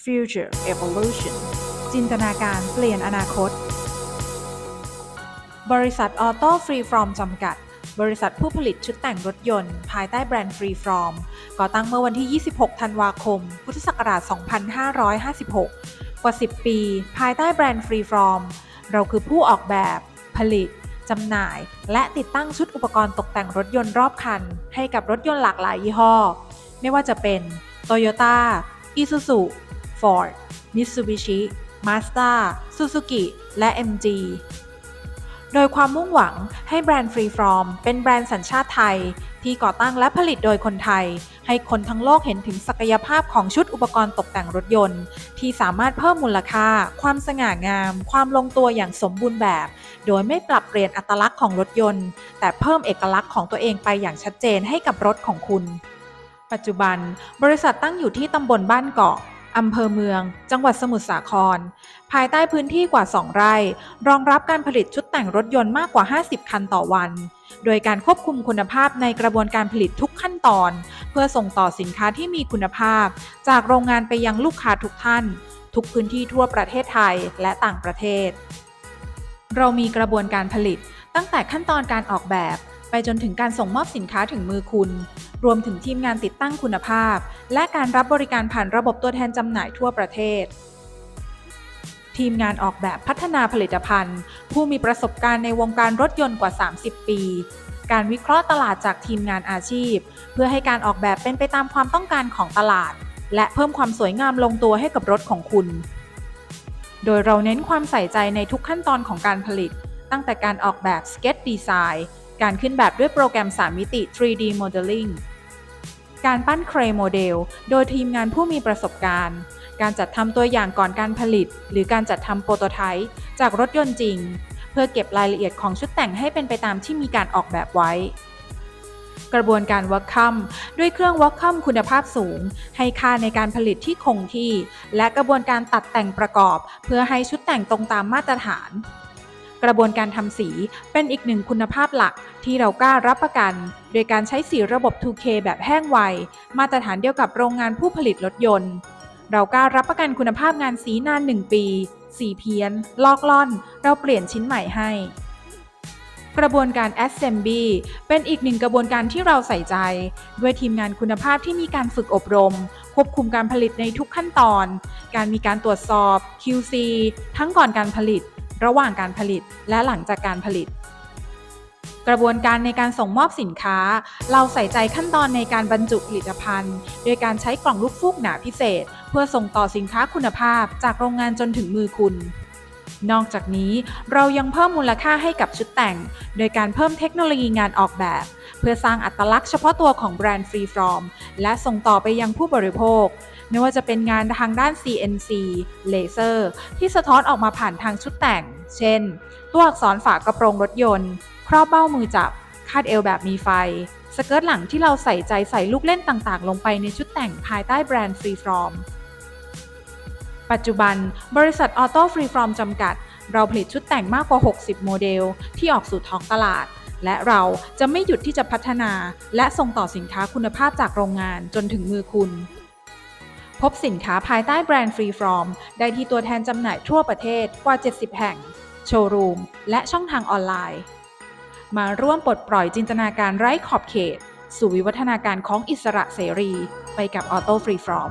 Future Evolution จินตนาการเปลี่ยนอนาคต บริษัทออโต้ฟรีฟรอมจำกัด บริษัทผู้ผลิตชุดแต่งรถยนต์ ภายใต้แบรนด์ฟรีฟรอมก่อตั้งเมื่อวันที่ 26 ธันวาคม พุทธศักราช 2556 กว่า 10 ปี ภายใต้แบรนด์ฟรีฟรอมเราคือผู้ออกแบบ ผลิตจำหน่าย และติดตั้งชุดอุปกรณ์ตกแต่งรถยนต์รอบคัน ให้กับรถยนต์หลากหลายยี่ห้อ ไม่ว่าจะเป็น Toyota Isuzu Ford Mitsubishi Mazda Suzuki และ MG โดยความมุ่งหวังให้แบรนด์ Free From เป็นแบรนด์สัญชาติไทย ที่ก่อตั้งและผลิตโดยคนไทย ให้คนทั้งโลกเห็นถึงศักยภาพของชุดอุปกรณ์ตกแต่งรถยนต์ ที่สามารถเพิ่มมูลค่า ความสง่างาม ความลงตัวอย่างสมบูรณ์แบบ โดยไม่ปรับเปลี่ยนอัตลักษณ์ของรถยนต์ แต่เพิ่มเอกลักษณ์ของตัวเองไปอย่างชัดเจนให้กับรถของคุณ ปัจจุบัน บริษัทตั้งอยู่ที่ตำบลบ้านเกาะ อำเภอเมือง จังหวัดสมุทรสาคร ภายใต้พื้นที่กว่า 2 ไร่ รองรับการผลิตชุดแต่งรถยนต์มากกว่า 50 คันต่อวัน โดยการควบคุมคุณภาพในกระบวนการผลิตทุกขั้นตอน เพื่อส่งต่อสินค้าที่มีคุณภาพ จากโรงงานไปยังลูกค้าทุกท่าน ทุกพื้นที่ทั่วประเทศไทยและต่างประเทศ เรามีกระบวนการผลิตตั้งแต่ขั้นตอนการออกแบบ ไปจนถึงการส่งมอบสินค้าถึงมือคุณ รวมถึงทีมงานติดตั้งคุณภาพ และการรับบริการผ่านระบบตัวแทนจำหน่ายทั่วประเทศ ทีมงานออกแบบพัฒนาผลิตภัณฑ์ ผู้มีประสบการณ์ในวงการรถยนต์กว่า 30 ปี การวิเคราะห์ตลาดจากทีมงานอาชีพ เพื่อให้การออกแบบเป็นไปตามความต้องการของตลาด และเพิ่มความสวยงามลงตัวให้กับรถของคุณ โดยเราเน้นความใส่ใจในทุกขั้นตอนของการผลิต ตั้งแต่การออกแบบ Sketch Design ก การขึ้นแบบด้วยโปรแกรม 3 มิติ 3D Modeling การปั้นเครโมเดล โดยทีมงานผู้มีประสบการณ์ การจัดทำตัวอย่างก่อนการผลิต หรือการจัดทำโปรโตไทป์จากรถยนต์จริง เพื่อเก็บรายละเอียดของชุดแต่งให้เป็นไปตามที่มีการออกแบบไว้ กระบวนการวักคัมด้วยเครื่องวักคัมคุณภาพสูง ให้ค่าในการผลิตที่คงที่ และกระบวนการตัดแต่งประกอบ เพื่อให้ชุดแต่งตรงตามมาตรฐาน กระบวนการทำสีเป็นอีกหนึ่งคุณภาพหลักที่เรากล้ารับประกัน โดยการใช้สีระบบ 2K แบบแห้งไว มาตรฐานเดียวกับโรงงานผู้ผลิตรถยนต์ เรากล้ารับประกันคุณภาพงานสีนาน 1 ปี สีเพี้ยน ลอกล่อน เราเปลี่ยนชิ้นใหม่ให้ กระบวนการ Assembly เป็นอีกหนึ่งกระบวนการที่เราใส่ใจ ด้วยทีมงานคุณภาพที่มีการฝึกอบรม ควบคุมการผลิตในทุกขั้นตอน การมีการตรวจสอบ QC ทั้งก่อนการผลิต ระหว่างการผลิตและหลังจากการผลิต กระบวนการในการส่งมอบสินค้า เราใส่ใจขั้นตอนในการบรรจุผลิตภัณฑ์ โดยการใช้กล่องลูกฟูกหนาพิเศษ เพื่อส่งต่อสินค้าคุณภาพจากโรงงานจนถึงมือคุณนอกจากนี้เรายังเพิ่มมูลค่าให้กับชุดแต่ง โดยการเพิ่มเทคโนโลยีงานออกแบบ เพื่อสร้างอัตลักษณ์เฉพาะตัวของแบรนด์ Free From และส่งต่อไปยังผู้บริโภค ไม่ว่าจะเป็นงานทางด้าน CNC เลเซอร์ที่สะท้อนออกมาผ่านทางชุดแต่ง เช่น ตัวอักษรฝากระโปรงรถยนต์ ครอบเบ้ามือจับ คาดเอวแบบมีไฟ สเกิร์ตหลังที่เราใส่ใจใส่ลูกเล่นต่างๆ ลงไปในชุดแต่งภายใต้แบรนด์ Free From ปัจจุบัน บริษัท Auto Free From จำกัด เราผลิตชุดแต่งมากกว่า 60 โมเดล ที่ออกสู่ท้องตลาดและเราจะไม่หยุดที่จะพัฒนา และส่งต่อสินค้าคุณภาพจากโรงงานจนถึงมือคุณ พบสินค้าภายใต้แบรนด์ Free From ได้ที่ตัวแทนจำหน่ายทั่วประเทศกว่า 70 แห่ง โชว์รูม และช่องทางออนไลน์ มาร่วมปลดปล่อยจินตนาการไร้ขอบเขต สู่วิวัฒนาการของอิสระเสรี ไปกับออโต้ฟรีฟรอม